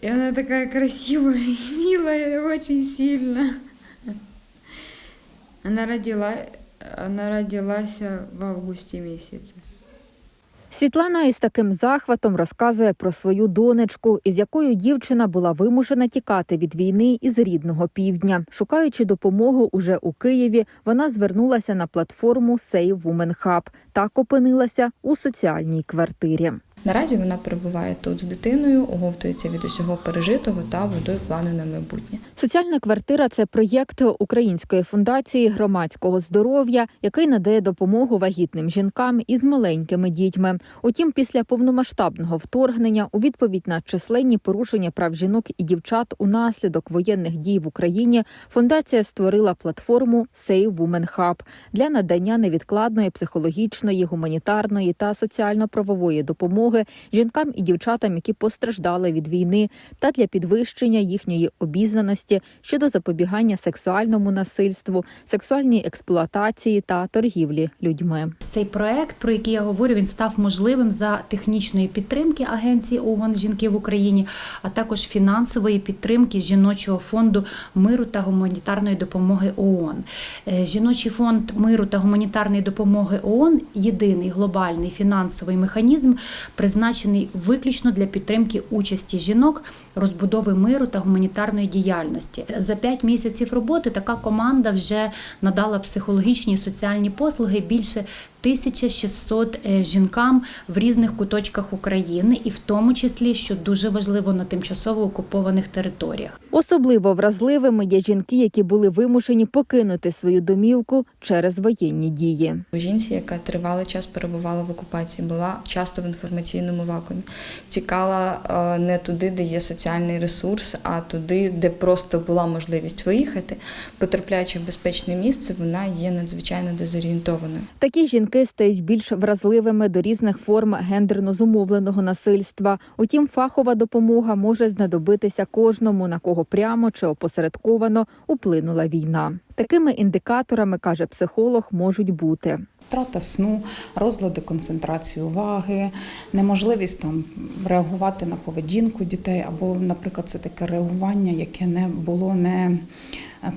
И она такая красивая и милая очень сильно. Она родила, она родилась в августе месяце. Світлана із таким захватом розказує про свою донечку, із якою дівчина була вимушена тікати від війни із рідного півдня. Шукаючи допомогу уже у Києві, вона звернулася на платформу Save Women Hub. Так опинилася у соціальній квартирі. Наразі вона перебуває тут з дитиною, оговтується від усього пережитого та будує плани на майбутнє. Соціальна квартира це проєкт Української фундації громадського здоров'я, який надає допомогу вагітним жінкам із маленькими дітьми. Утім, після повномасштабного вторгнення, у відповідь на численні порушення прав жінок і дівчат унаслідок воєнних дій в Україні, фундація створила платформу Save Women Hub для надання невідкладної психологічної, гуманітарної та соціально-правової допомоги жінкам і дівчатам, які постраждали від війни, та для підвищення їхньої обізнаності щодо запобігання сексуальному насильству, сексуальній експлуатації та торгівлі людьми. Цей проект, про який я говорю, він став можливим за технічної підтримки Агенції ООН жінки в Україні, а також фінансової підтримки жіночого фонду миру та гуманітарної допомоги ООН. Е, Жіночий фонд миру та гуманітарної допомоги ООН єдиний глобальний фінансовий механізм, призначений виключно для підтримки участі жінок, розбудови миру та гуманітарної діяльності. За п'ять місяців роботи така команда вже надала психологічні і соціальні послуги більше 1600 е, жінкам в різних куточках України, і в тому числі, що дуже важливо на тимчасово окупованих територіях. Особливо вразливими є жінки, які були вимушені покинути свою домівку через воєнні дії. Жінці, яка тривалий час перебувала в окупації, була часто в інформаційному вакуумі. Тікала е, не туди, де є соціальний ресурс, а туди, де просто була можливість виїхати. Потрапляючи в безпечне місце, вона є надзвичайно дезорієнтованою. Такі жінки стають більш вразливими до різних форм гендерно зумовленого насильства. Утім, фахова допомога може знадобитися кожному, на кого прямо чи опосередковано вплинула війна. Такими індикаторами каже психолог, можуть бути Втрата сну, розлади концентрації уваги, неможливість там реагувати на поведінку дітей, або, наприклад, це таке реагування, яке не було не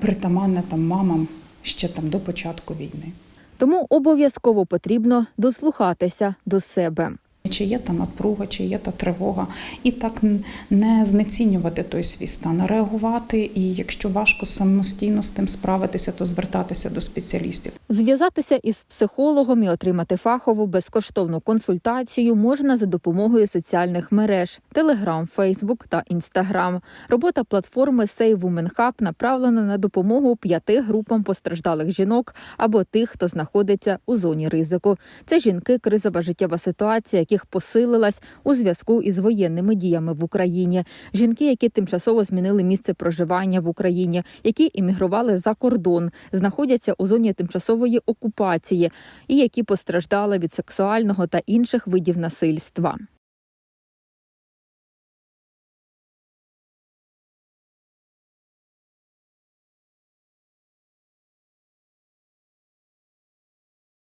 притаманне там мамам ще там до початку війни. Тому обов'язково потрібно дослухатися до себе. Чи є та напруга, чи є та тривога, і так не знецінювати той свій стан, а реагувати. І якщо важко самостійно з тим справитися, то звертатися до спеціалістів. Зв'язатися із психологом і отримати фахову безкоштовну консультацію можна за допомогою соціальних мереж Telegram, Facebook та Instagram. Робота платформи Save Women Hub направлена на допомогу п'яти групам постраждалих жінок або тих, хто знаходиться у зоні ризику. Це жінки, кризова життєва ситуація, яких посилилась у зв'язку із воєнними діями в Україні. Жінки, які тимчасово змінили місце проживання в Україні, які іммігрували за кордон, знаходяться у зоні тимчасової окупації і які постраждали від сексуального та інших видів насильства.